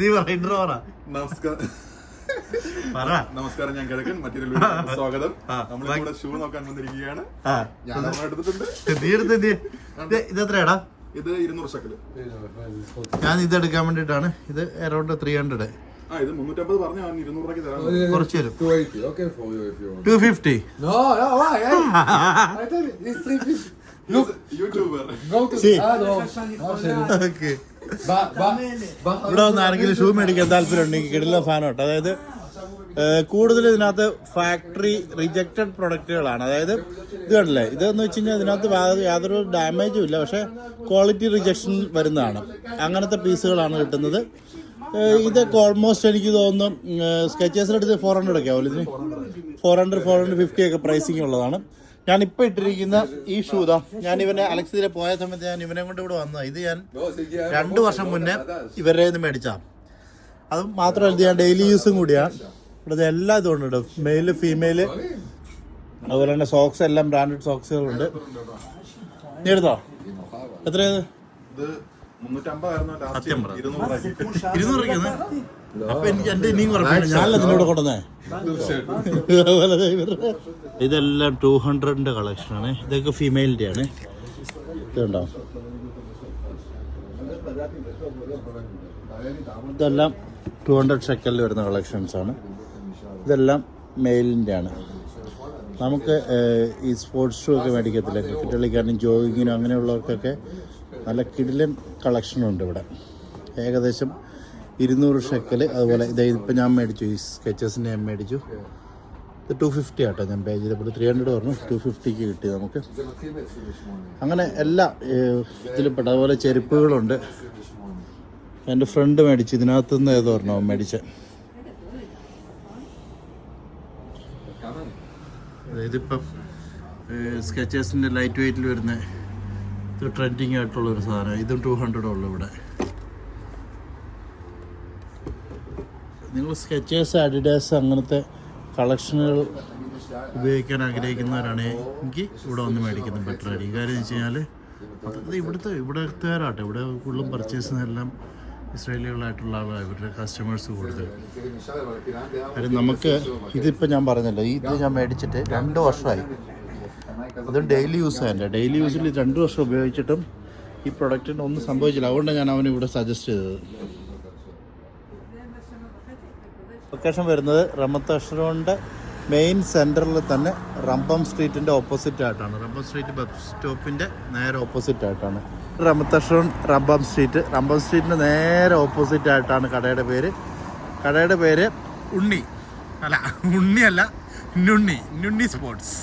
നീ പറ ഇൻട്രോ പറ. നമസ്കാരം പറ. നമസ്കാരം ഞാൻ കിഴക്കൻ മറ്റൊരു സ്വാഗതം. നമ്മളിവിടെ ഷൂ നോക്കാൻ വന്നിരിക്കുകയാണ്. ഞാൻ എടുത്തിട്ടുണ്ട്. ഇത് ഇത് എത്രയാടാ? ഇത് ഇരുന്നൂറ് ശക്കൽ ഞാൻ ഇത് എടുക്കാൻ വേണ്ടിട്ടാണ് ഇത് അറൗണ്ട് ത്രീ ഹൺഡ്രഡ് കുറച്ച് തരും. 280, okay for you if you want. Two fifty No, no, why? Hey? I tell you, it's 350. Look, youtuber. Okay. ഇവിടെ വന്ന് ആരെങ്കിലും ഷൂ മേടിക്കാൻ താല്പര്യം ഉണ്ടെങ്കിൽ കിടില സാധനം കേട്ടോ അതായത് കൂടുതൽ ഇതിനകത്ത് ഫാക്ടറി റിജക്റ്റഡ് പ്രൊഡക്റ്റുകളാണ് അതായത് ഇത് കണ്ടില്ലേ? ഇതെന്ന് വെച്ച് കഴിഞ്ഞാൽ ഇതിനകത്ത് യാതൊരു ഡാമേജും ഇല്ല. പക്ഷെ ക്വാളിറ്റി റിജക്ഷൻ വരുന്നതാണ്. അങ്ങനത്തെ പീസുകളാണ് കിട്ടുന്നത്. ഇത് ഇതൊക്കെ ഓൾമോസ്റ്റ് എനിക്ക് തോന്നുന്നു സ്കെച്ചേഴ്സിനടുത്ത് ഫോർ ഹൺഡ്രഡ് ഒക്കെ ആവില്ല ഇതിന് four hundred four hundred fifty ഒക്കെ പ്രൈസിങ് ഉള്ളതാണ്. ഞാൻ ഇപ്പൊ ഇട്ടിരിക്കുന്ന ഈ ഷൂ ഇതാ. ഞാൻ ഇവനെ അലക്സിലെ പോയ സമയത്ത് ഞാൻ ഇവനെ കൊണ്ട് ഇവിടെ വന്നതാണ് ഇത് ഞാൻ രണ്ടു വർഷം മുന്നേ ഇവരുടെ നിന്ന് മേടിച്ചാ. അത് മാത്രമല്ല ഞാൻ ഡെയിലി യൂസും കൂടിയാണ് ഇവിടെ എല്ലാ ഇതും ഉണ്ട് മെയിൽ ഫീമെയിൽ അതുപോലെ തന്നെ സോക്സ് എല്ലാം ബ്രാൻഡഡ് സോക്സുകളുണ്ട് എടുത്തോ? എത്രയത് സത്യം പറ. ലാസ്റ്റ് ഇരുന്നൂറ് രൂപയ്ക്ക് ഇരുന്നൂറ് അപ്പൊ എനിക്ക് എന്റെ ഇനിയും ഞാനല്ല ഇതെല്ലാം ടു ഹൺഡ്രഡിന്റെ കളക്ഷനാണ് ഇതൊക്കെ ഫീമെയിലിന്റെ ആണ്. ഇതുണ്ടോ? ഇതെല്ലാം ടു ഹൺഡ്രഡ് ഷെക്കലിൽ വരുന്ന കളക്ഷൻസ് ആണ്. ഇതെല്ലാം മെയിലിന്റെ ആണ്. നമുക്ക് ഈ സ്പോർട്സ് ഷൂ ഒക്കെ മേടിക്കത്തില്ല? ക്രിക്കറ്റ് കളിക്കാനും ജോഗിങ്ങിനും അങ്ങനെയുള്ളവർക്കൊക്കെ നല്ല കിടിലൻ കളക്ഷനുണ്ട് ഇവിടെ. ഏകദേശം ഇരുന്നൂറ് ഷെക്കൽ അതുപോലെ ഇത് ഇപ്പം ഞാൻ മേടിച്ചു ഈ സ്കെച്ചസിന്റെ ഞാൻ മേടിച്ചു. ഇത് ടു ഫിഫ്റ്റി ആട്ടോ ഞാൻ പേ ചെയ്തപ്പോൾ ത്രീ ഹൺഡ്രഡ് പറഞ്ഞു. ടു ഫിഫ്റ്റിക്ക് കിട്ടി നമുക്ക്. അങ്ങനെ എല്ലാ ഏഹ്, ഇതിലും പെട്ട അതുപോലെ ചെരുപ്പുകളുണ്ട്. എന്റെ ഫ്രണ്ട് മേടിച്ചു. ഇതിനകത്തുനിന്ന് ഏതോ പറഞ്ഞോ മേടിച്ച. ഇതിപ്പം സ്കെച്ചേഴ്സിന്റെ ലൈറ്റ് വെയിറ്റിൽ വരുന്ന ഇത് ട്രെൻഡിങ് ആയിട്ടുള്ള ഒരു സാധനം. ഇതും ടു ഹൺഡ്രഡ് ഉള്ളു ഇവിടെ. നിങ്ങൾ സ്കെച്ചേഴ്സ് അഡിഡാസ് അങ്ങനത്തെ കളക്ഷനുകൾ ഉപയോഗിക്കാൻ ആഗ്രഹിക്കുന്നവരാണെങ്കിൽ ഇവിടെ വന്ന് മേടിക്കുന്നത് ബെറ്റർ ആയിരിക്കും. കാര്യം വെച്ച് കഴിഞ്ഞാൽ ഇവിടുത്തെ ഇവിടുത്തുകാരാട്ടെ ഇവിടെ കൂടുതലും പർച്ചേസ് എല്ലാം ഇസ്രായേലികളായിട്ടുള്ള ആളാണ് ഇവരുടെ കസ്റ്റമേഴ്സ് കൂടുതൽ. കാര്യം നമുക്ക് ഇതിപ്പോൾ ഞാൻ പറഞ്ഞല്ലോ. ഇത് ഞാൻ മേടിച്ചിട്ട് രണ്ട് വർഷമായി. അതും ഡെയിലി യൂസ് എന്റെ ഡെയിലി യൂസിൽ രണ്ട് വർഷം ഉപയോഗിച്ചിട്ടും ഈ പ്രൊഡക്റ്റിന് ഒന്നും സംഭവിച്ചില്ല. അതുകൊണ്ടാണ് ഞാൻ അവന് ഇവിടെ സജസ്റ്റ് ചെയ്തത്. ലൊക്കേഷൻ വരുന്നത് റമത്ത് അഷ്റോണിന്റെ മെയിൻ സെന്ററിൽ തന്നെ റംബം സ്ട്രീറ്റിന്റെ ഓപ്പോസിറ്റ് ആയിട്ടാണ്. റംബം സ്ട്രീറ്റ് ബസ് സ്റ്റോപ്പിന്റെ നേരെ ഓപ്പോസിറ്റ് ആയിട്ടാണ്. റമത്ത് അഷ്റോൺ റംബം സ്ട്രീറ്റ് റംബം സ്ട്രീറ്റിന്റെ നേരെ ഓപ്പോസിറ്റ് ആയിട്ടാണ് കടയുടെ പേര്. കടയുടെ പേര് ഉണ്ണി. അല്ല ഉണ്ണിയല്ല നുണ്ണി. നുണ്ണി സ്പോർട്സ്